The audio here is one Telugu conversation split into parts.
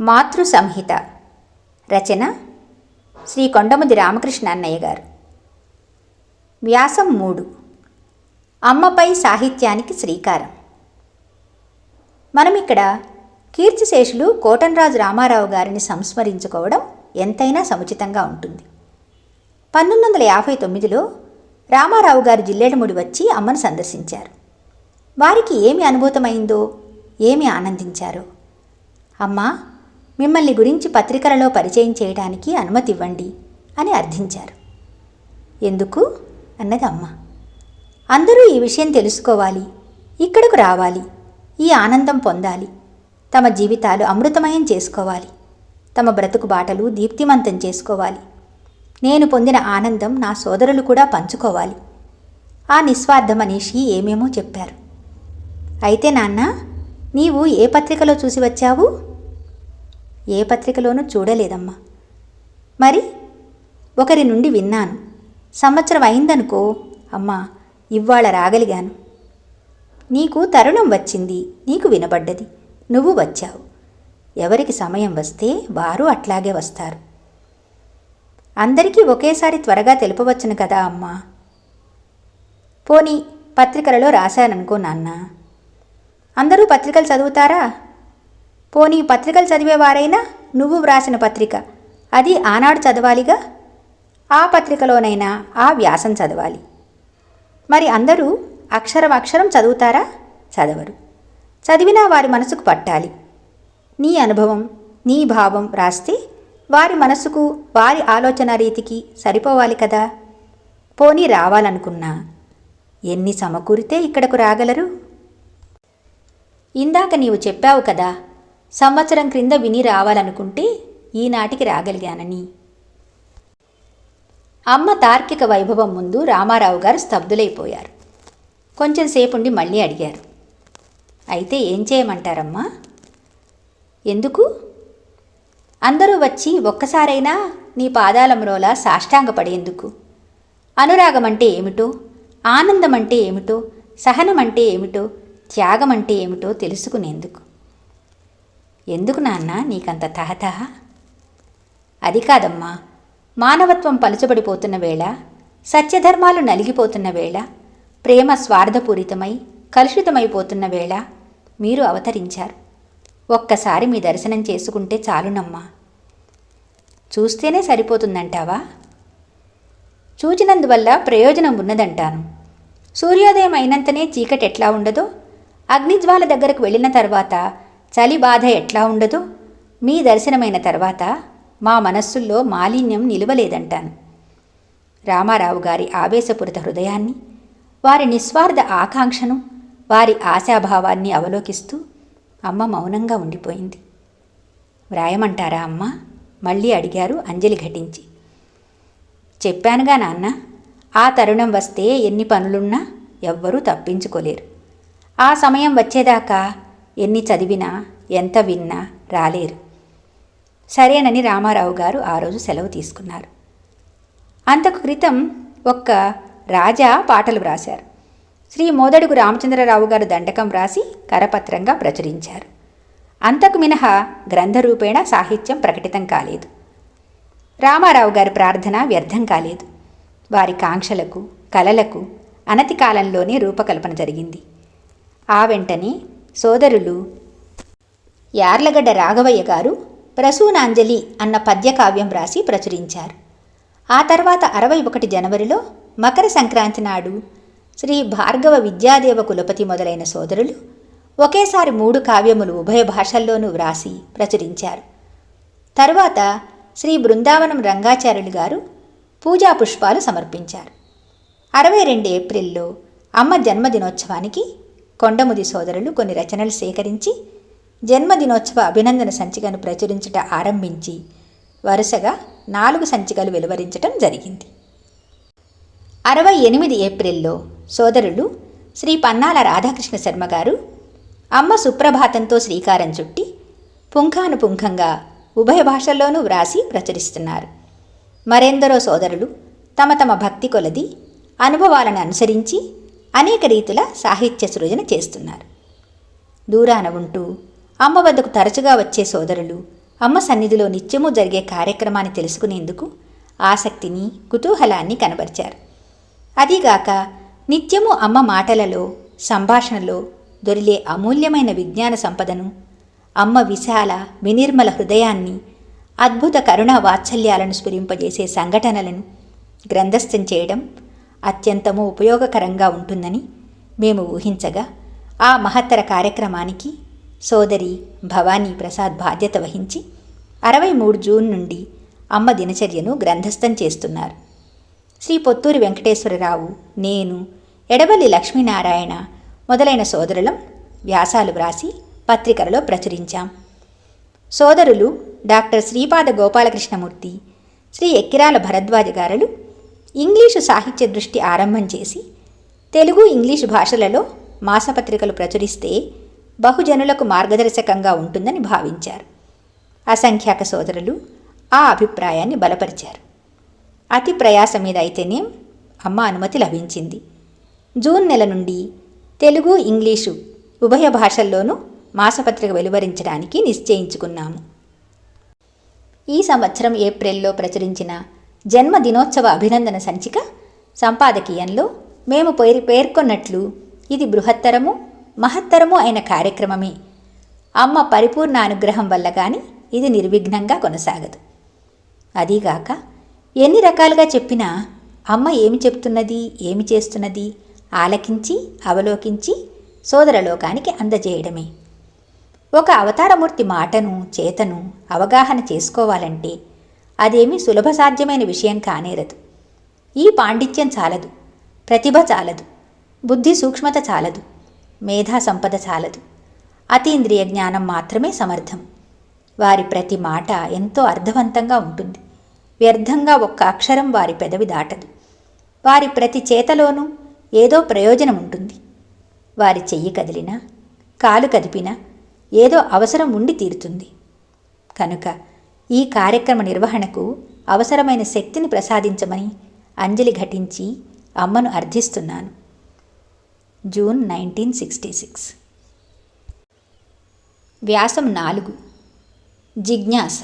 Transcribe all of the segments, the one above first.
మాతృ సంహిత రచన శ్రీ కొండముది రామకృష్ణ అన్నయ్య గారు. వ్యాసం మూడు. అమ్మపై సాహిత్యానికి శ్రీకారం. మనం ఇక్కడ కీర్తిశేషులు కోటన్రాజు రామారావు గారిని సంస్మరించుకోవడం ఎంతైనా సముచితంగా ఉంటుంది. పంతొమ్మిది వందల యాభై తొమ్మిదిలో రామారావు గారు జిల్లేడముడి వచ్చి అమ్మను సందర్శించారు. వారికి ఏమి అనుభూతమైందో ఏమి ఆనందించారో? అమ్మా మిమ్మల్ని గురించి పత్రికలలో పరిచయం చేయడానికి అనుమతి ఇవ్వండి అని అర్థించారు. ఎందుకు? అన్నది అమ్మ అందరూ ఈ విషయం తెలుసుకోవాలి. ఇక్కడకు రావాలి. ఈ ఆనందం పొందాలి. తమ జీవితాలు అమృతమయం చేసుకోవాలి. తమ బ్రతుకు బాటలు దీప్తిమంతం చేసుకోవాలి. నేను పొందిన ఆనందం నా సోదరులు కూడా పంచుకోవాలి. ఆ నిస్వార్థ మనిషి ఏమేమో చెప్పారు. అయితే నాన్న నీవు ఏ పత్రికలో చూసి వచ్చావు? ఏ పత్రికలోనూ చూడలేదమ్మా. మరి ఒకరి నుండి విన్నాను. సంవత్సరం అయిందనుకో అమ్మా ఇవాళ రాగలిగాను. నీకు తరుణం వచ్చింది నీకు వినబడ్డది నువ్వు వచ్చావు. ఎవరికి సమయం వస్తే వారు అట్లాగే వస్తారు. అందరికీ ఒకేసారి త్వరగా తెలుపవచ్చును కదా అమ్మా. పోనీ పత్రికలలో రాశాననుకో నాన్న. అందరూ పత్రికలు చదువుతారా? పోనీ పత్రికలు చదివేవారైనా? నువ్వు వ్రాసిన పత్రిక. అది ఆనాడు చదవాలిగా? ఆ పత్రికలోనైనా ఆ వ్యాసం చదవాలి. మరి అందరూ అక్షరం అక్షరం చదువుతారా? చదవరు. చదివినా వారి మనసుకు పట్టాలి. నీ అనుభవం నీ భావం రాస్తే వారి మనసుకు వారి ఆలోచన రీతికి సరిపోవాలి కదా? పోనీ రావాలనుకున్నా ఎన్ని సమకూరితే ఇక్కడకు రాగలరు? ఇందాక నీవు చెప్పావు కదా సంవత్సరం క్రింద విని రావాలనుకుంటే ఈనాటికి రాగలిగానని. అమ్మ తార్కిక వైభవం ముందు రామారావు గారు స్తబ్దులైపోయారు. కొంచెం సేపుండి మళ్ళీ అడిగారు. అయితే ఏం చేయమంటారమ్మా? ఎందుకు? అందరూ వచ్చి ఒక్కసారైనా నీ పాదాలమ్రోలా సాష్టాంగపడేందుకు. అనురాగం అంటే ఏమిటో ఆనందం అంటే ఏమిటో సహనం అంటే ఏమిటో త్యాగం అంటే ఏమిటో తెలుసుకునేందుకు. ఎందుకు నాన్న నీకంత తహతహ? అది కాదమ్మా. మానవత్వం పలుచబడిపోతున్న వేళ సత్యధర్మాలు నలిగిపోతున్న వేళ ప్రేమ స్వార్థపూరితమై కలుషితమైపోతున్న వేళ మీరు అవతరించారు. ఒక్కసారి మీ దర్శనం చేసుకుంటే చాలునమ్మా. చూస్తేనే సరిపోతుందంటావా? చూచినందువల్ల ప్రయోజనం ఉన్నదంటాను. సూర్యోదయం అయినంతనే చీకటి ఎట్లా ఉండదో అగ్నిజ్వాల దగ్గరకు వెళ్ళిన తర్వాత చలి బాధ ఎట్లా ఉండదో? మీ దర్శనమైన తర్వాత మా మనస్సుల్లో మాలిన్యం నిలవలేదంటాను. రామారావు గారి ఆవేశపూరిత హృదయాన్ని వారి నిస్వార్థ ఆకాంక్షను వారి ఆశాభావాన్ని అవలోకిస్తూ అమ్మ మౌనంగా ఉండిపోయింది. వ్రాయమంటారా అమ్మ? మళ్ళీ అడిగారు అంజలి ఘటించి. చెప్పానుగా నాన్న ఆ తరుణం వస్తే ఎన్ని పనులున్నా ఎవ్వరూ తప్పించుకోలేరు. ఆ సమయం వచ్చేదాకా ఎన్ని చదివినా ఎంత విన్నా రాలేరు. సరేనని రామారావు గారు ఆ రోజు సెలవు తీసుకున్నారు. అంతకు క్రితం ఒక్క రాజా పాటలు వ్రాశారు. శ్రీ మోదడుగు రామచంద్రరావు గారు దండకం వ్రాసి కరపత్రంగా ప్రచురించారు. అంతకు మినహా గ్రంథరూపేణ సాహిత్యం ప్రకటితం కాలేదు. రామారావు గారి ప్రార్థన వ్యర్థం కాలేదు. వారి కాంక్షలకు కలలకు అనతి కాలంలోనే రూపకల్పన జరిగింది. ఆ వెంటనే సోదరులు! యార్లగడ్డ రాఘవయ్య గారు ప్రసూనాంజలి అన్న పద్యకావ్యం వ్రాసి ప్రచురించారు. ఆ తర్వాత అరవై ఒకటి జనవరిలో మకర సంక్రాంతి నాడు శ్రీ భార్గవ విద్యాదేవ కులపతి మొదలైన సోదరులు ఒకేసారి మూడు కావ్యములు ఉభయ భాషల్లోనూ వ్రాసి ప్రచురించారు. తరువాత శ్రీ బృందావనం రంగాచార్యులు గారు పూజా పుష్పాలు సమర్పించారు. అరవై రెండు ఏప్రిల్లో అమ్మ జన్మదినోత్సవానికి కొండముది సోదరులు కొన్ని రచనలు సేకరించి జన్మదినోత్సవ అభినందన సంచికను ప్రచురించుట ఆరంభించి వరుసగా నాలుగు సంచికలు వెలువరించటం జరిగింది. అరవై ఎనిమిది ఏప్రిల్లో సోదరులు శ్రీ పన్నాల రాధాకృష్ణ శర్మ గారు అమ్మ సుప్రభాతంతో శ్రీకారం చుట్టి పుంఖానుపుంఖంగా ఉభయ భాషల్లోనూ వ్రాసి ప్రచురిస్తున్నారు. మరెందరో సోదరులు తమ తమ భక్తి కొలది అనుభవాలను అనుసరించి అనేక రీతుల సాహిత్య సృజన చేస్తున్నారు. దూరాన ఉంటూ అమ్మ వద్దకు తరచుగా వచ్చే సోదరులు అమ్మ సన్నిధిలో నిత్యము జరిగే కార్యక్రమాన్ని తెలుసుకునేందుకు ఆసక్తిని కుతూహలాన్ని కనబరిచారు. అదీగాక నిత్యము అమ్మ మాటలలో సంభాషణలో దొరిలే అమూల్యమైన విజ్ఞాన సంపదను అమ్మ విశాల వినిర్మల హృదయాన్ని అద్భుత కరుణా వాత్సల్యాలను స్ఫురింపజేసే సంఘటనలను గ్రంథస్థం చేయడం అత్యంతము ఉపయోగకరంగా ఉంటుందని మేము ఊహించగా ఆ మహత్తర కార్యక్రమానికి సోదరి భవానీ ప్రసాద్ బాధ్యత వహించి అరవై మూడు జూన్ నుండి అమ్మ దినచర్యను గ్రంథస్థం చేస్తున్నారు. శ్రీ పొత్తూరి వెంకటేశ్వరరావు నేను ఎడవల్లి లక్ష్మీనారాయణ మొదలైన సోదరులం వ్యాసాలు వ్రాసి పత్రికలలో ప్రచురించాం. సోదరులు డాక్టర్ శ్రీపాద గోపాలకృష్ణమూర్తి శ్రీ ఎక్కిరాల భరద్వాజ గారులు ఇంగ్లీషు సాహిత్య దృష్టి ఆరంభం చేసి తెలుగు ఇంగ్లీష్ భాషలలో మాసపత్రికలు ప్రచురిస్తే బహుజనులకు మార్గదర్శకంగా ఉంటుందని భావించారు. అసంఖ్యాక సోదరులు ఆ అభిప్రాయాన్ని బలపరిచారు. అతి ప్రయాస మీద అయితేనే అమ్మ అనుమతి లభించింది. జూన్ నెల నుండి తెలుగు ఇంగ్లీషు ఉభయ భాషల్లోనూ మాసపత్రిక వెలువరించడానికి నిశ్చయించుకున్నాము. ఈ సంవత్సరం ఏప్రిల్లో ప్రచురించిన జన్మదినోత్సవ అభినందన సంచిక సంపాదకీయంలో మేము పేరు పేర్కొన్నట్లు ఇది బృహత్తరము మహత్తరము అయిన కార్యక్రమమే. అమ్మ పరిపూర్ణ అనుగ్రహం వల్ల కానీ ఇది నిర్విఘ్నంగా కొనసాగదు. అదీగాక ఎన్ని రకాలుగా చెప్పినా అమ్మ ఏమి చెప్తున్నది ఏమి చేస్తున్నది ఆలకించి అవలోకించి సోదరలోకానికి అందజేయడమే. ఒక అవతారమూర్తి మాటను చేతను అవగాహన చేసుకోవాలంటే అదేమీ సులభ సాధ్యమైన విషయం కానేరదు. ఈ పాండిత్యం చాలదు ప్రతిభ చాలదు బుద్ధి సూక్ష్మత చాలదు మేధా సంపద చాలదు. అతీంద్రియ జ్ఞానం మాత్రమే సమర్థం. వారి ప్రతి మాట ఎంతో అర్థవంతంగా ఉంటుంది. వ్యర్థంగా ఒక్క అక్షరం వారి పెదవి దాటదు. వారి ప్రతి చేతలోనూ ఏదో ప్రయోజనం ఉంటుంది. వారి చెయ్యి కదిలినా కాలు కదిపినా ఏదో అవసరం ఉండి తీరుతుంది. కనుక ఈ కార్యక్రమ నిర్వహణకు అవసరమైన శక్తిని ప్రసాదించమని అంజలి ఘటించి అమ్మను అర్థిస్తున్నాను జూన్ నైన్టీన్ సిక్స్టీ సిక్స్. వ్యాసం నాలుగు. జిజ్ఞాస.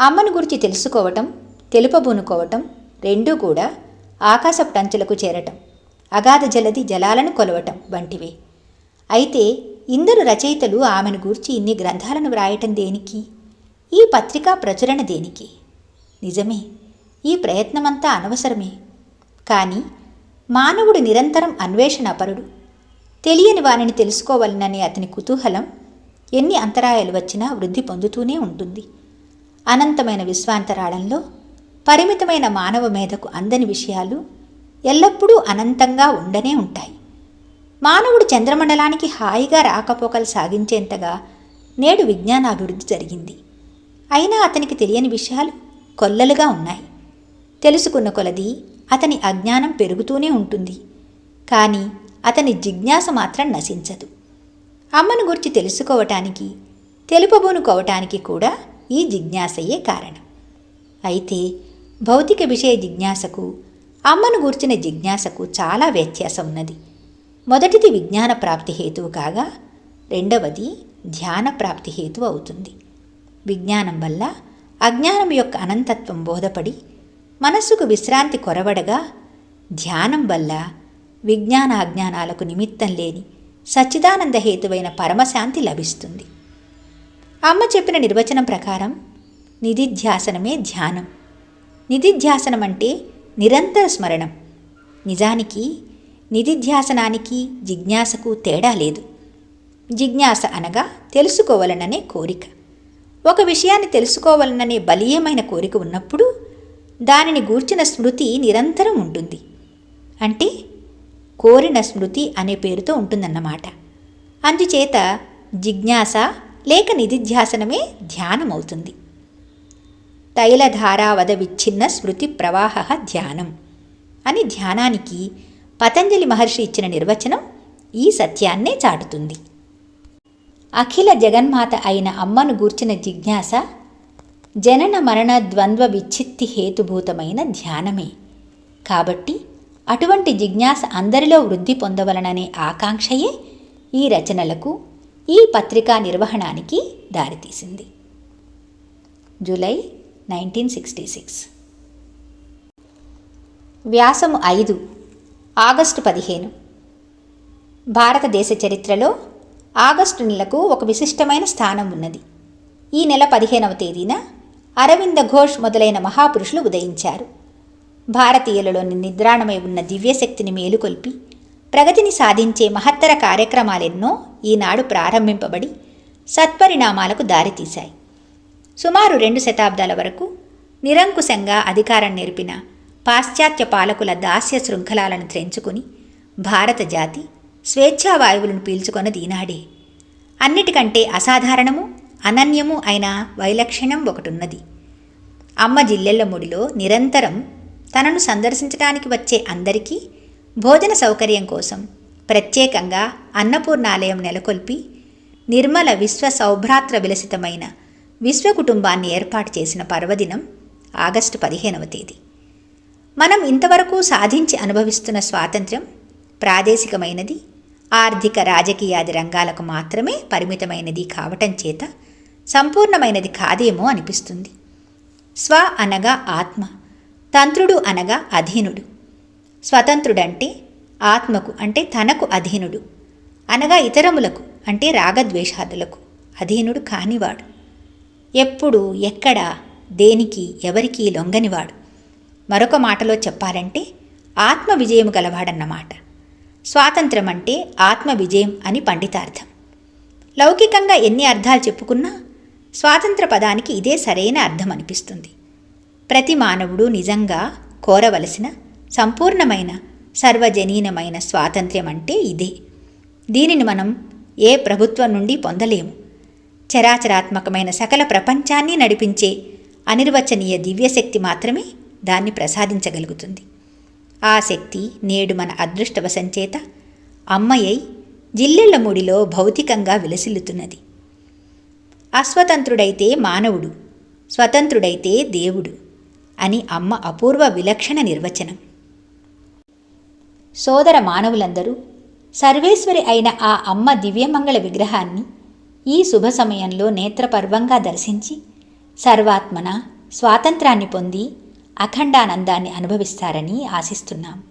అమ్మను గురించి తెలుసుకోవటం తెలుపబూనుకోవటం రెండూ కూడా ఆకాశపు టంచులకు చేరటం అగాధ జలది జలాలను కొలవటం వంటివే. అయితే ఇందరు రచయితలు ఆమెను గూర్చి ఇన్ని గ్రంథాలను వ్రాయటం దేనికి? ఈ పత్రికా ప్రచురణ దేనికి? నిజమే ఈ ప్రయత్నమంతా అనవసరమే. కానీ మానవుడు నిరంతరం అన్వేషణపరుడు తెలియని వానిని తెలుసుకోవాలననే అతని కుతూహలం ఎన్ని అంతరాయాలు వచ్చినా వృద్ధి పొందుతూనే ఉంటుంది. అనంతమైన విశ్వాంతరాళంలో పరిమితమైన మానవ మేధకు అందని విషయాలు ఎల్లప్పుడూ అనంతంగా ఉండనే ఉంటాయి. మానవుడు చంద్రమండలానికి హాయిగా రాకపోకలు సాగించేంతగా నేడు విజ్ఞానాభివృద్ధి జరిగింది. అయినా అతనికి తెలియని విషయాలు కొల్లలుగా ఉన్నాయి. తెలుసుకున్న కొలది అతని అజ్ఞానం పెరుగుతూనే ఉంటుంది. కానీ అతని జిజ్ఞాస మాత్రం నశించదు. అమ్మను గురించి తెలుసుకోవటానికి తెలుపబోనుకోవటానికి కూడా ఈ జిజ్ఞాసయే కారణం. అయితే భౌతిక విషయ జిజ్ఞాసకు అమ్మను గూర్చిన జిజ్ఞాసకు చాలా వ్యత్యాసం ఉన్నది. మొదటిది విజ్ఞాన ప్రాప్తి హేతువు కాగా రెండవది ధ్యాన ప్రాప్తి హేతువు అవుతుంది. విజ్ఞానం వల్ల అజ్ఞానం యొక్క అనంతత్వం బోధపడి మనస్సుకు విశ్రాంతి కొరవడగా ధ్యానం వల్ల విజ్ఞాన అజ్ఞానాలకు నిమిత్తం లేని సచ్చిదానంద హేతువైన పరమశాంతి లభిస్తుంది. అమ్మ చెప్పిన నిర్వచనం ప్రకారం నిధిధ్యాసనమే ధ్యానం. నిధిధ్యాసనం అంటే నిరంతర స్మరణం. నిజానికి నిధిధ్యాసనానికి జిజ్ఞాసకు తేడా లేదు. జిజ్ఞాస అనగా తెలుసుకోవాలననే కోరిక. ఒక విషయాన్ని తెలుసుకోవాలననే బలీయమైన కోరిక ఉన్నప్పుడు దానిని గూర్చిన స్మృతి నిరంతరం ఉంటుంది. అంటే కోరిన స్మృతి అనే పేరుతో ఉంటుందన్నమాట. అందుచేత జిజ్ఞాస లేక నిధిధ్యాసనమే ధ్యానమవుతుంది. తైలధారావద విచ్ఛిన్న స్మృతి ప్రవాహ ధ్యానం అని ధ్యానానికి పతంజలి మహర్షి ఇచ్చిన నిర్వచనం ఈ సత్యాన్నే చాటుతుంది. అఖిల జగన్మాత అయిన అమ్మను గూర్చిన జిజ్ఞాస జనన మరణ ద్వంద్వ విచ్ఛిత్తి హేతుభూతమైన ధ్యానమే. కాబట్టి అటువంటి జిజ్ఞాస అందరిలో వృద్ధి పొందవలననే ఆకాంక్షయే ఈ రచనలకు ఈ పత్రికా నిర్వహణానికి దారితీసింది. July nineteen sixty six. వ్యాసము ఐదు ఆగస్టు పదిహేను. భారతదేశ చరిత్రలో ఆగస్టు నెలకు ఒక విశిష్టమైన స్థానం ఉన్నది. ఈ నెల పదిహేనవ తేదీన అరవింద ఘోష్ మొదలైన మహాపురుషులు ఉదయించారు. భారతీయులలోని నిద్రాణమై ఉన్న దివ్యశక్తిని మేలుకొల్పి ప్రగతిని సాధించే మహత్తర కార్యక్రమాలెన్నో ఈనాడు ప్రారంభింపబడి సత్పరిణామాలకు దారితీశాయి. సుమారు రెండు శతాబ్దాల వరకు నిరంకుశంగా అధికారం నేర్పిన పాశ్చాత్య పాలకుల దాస్య శృంఖలాలను త్రెంచుకుని భారత జాతి స్వేచ్ఛావాయువులను పీల్చుకొన్నది ఈనాడే. అన్నిటికంటే అసాధారణము అనన్యము అయిన వైలక్షణ్యం ఒకటున్నది. అమ్మ జిల్లెళ్ళ ముడిలో నిరంతరం తనను సందర్శించడానికి వచ్చే అందరికీ భోజన సౌకర్యం కోసం ప్రత్యేకంగా అన్నపూర్ణాలయం నెలకొల్పి నిర్మల విశ్వ సౌభ్రాత్ర విలసితమైన విశ్వ కుటుంబాన్ని ఏర్పాటు చేసిన పర్వదినం ఆగస్టు పదిహేనవ తేదీ. మనం ఇంతవరకు సాధించి అనుభవిస్తున్న స్వాతంత్ర్యం ప్రాదేశికమైనది. ఆర్థిక రాజకీయాది రంగాలకు మాత్రమే పరిమితమైనది కావటం చేత సంపూర్ణమైనది కాదేమో అనిపిస్తుంది. స్వ అనగా ఆత్మ తంత్రుడు అనగా అధీనుడు. స్వతంత్రుడంటే ఆత్మకు అంటే తనకు అధీనుడు. అనగా ఇతరములకు అంటే రాగద్వేషాదులకు అధీనుడు కానివాడు. ఎప్పుడు ఎక్కడ దేనికి ఎవరికీ లొంగనివాడు. మరొక మాటలో చెప్పాలంటే ఆత్మ విజయము గలవాడన్నమాట. స్వాతంత్రం అంటే ఆత్మ విజయం అని పండితార్థం. లౌకికంగా ఎన్ని అర్థాలు చెప్పుకున్నా స్వాతంత్ర పదానికి ఇదే సరైన అర్థం అనిపిస్తుంది. ప్రతి మానవుడు నిజంగా కోరవలసిన సంపూర్ణమైన సర్వజనీనమైన స్వాతంత్ర్యం అంటే ఇదే. దీనిని మనం ఏ ప్రభుత్వం నుండి పొందలేము. చరాచరాత్మకమైన సకల ప్రపంచాన్ని నడిపించే అనిర్వచనీయ దివ్యశక్తి మాత్రమే దాన్ని ప్రసాదించగలుగుతుంది. ఆ శక్తి నేడు మన అదృష్టవశంచేత అమ్మయ్యై జిల్లెళ్ళ ముడిలో భౌతికంగా విలసిల్లుతున్నది. అస్వతంత్రుడైతే మానవుడు స్వతంత్రుడైతే దేవుడు అని అమ్మ అపూర్వ విలక్షణ నిర్వచనం. సోదర మానవులందరూ సర్వేశ్వరి అయిన ఆ అమ్మ దివ్యమంగళ విగ్రహాన్ని ఈ శుభ సమయంలో నేత్రపర్వంగా దర్శించి సర్వాత్మన స్వాతంత్రాన్ని పొంది అఖండానందాన్ని అనుభవిస్తారని ఆశిస్తున్నాం.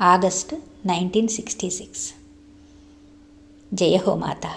August nineteen sixty six. జయ హో మాతా.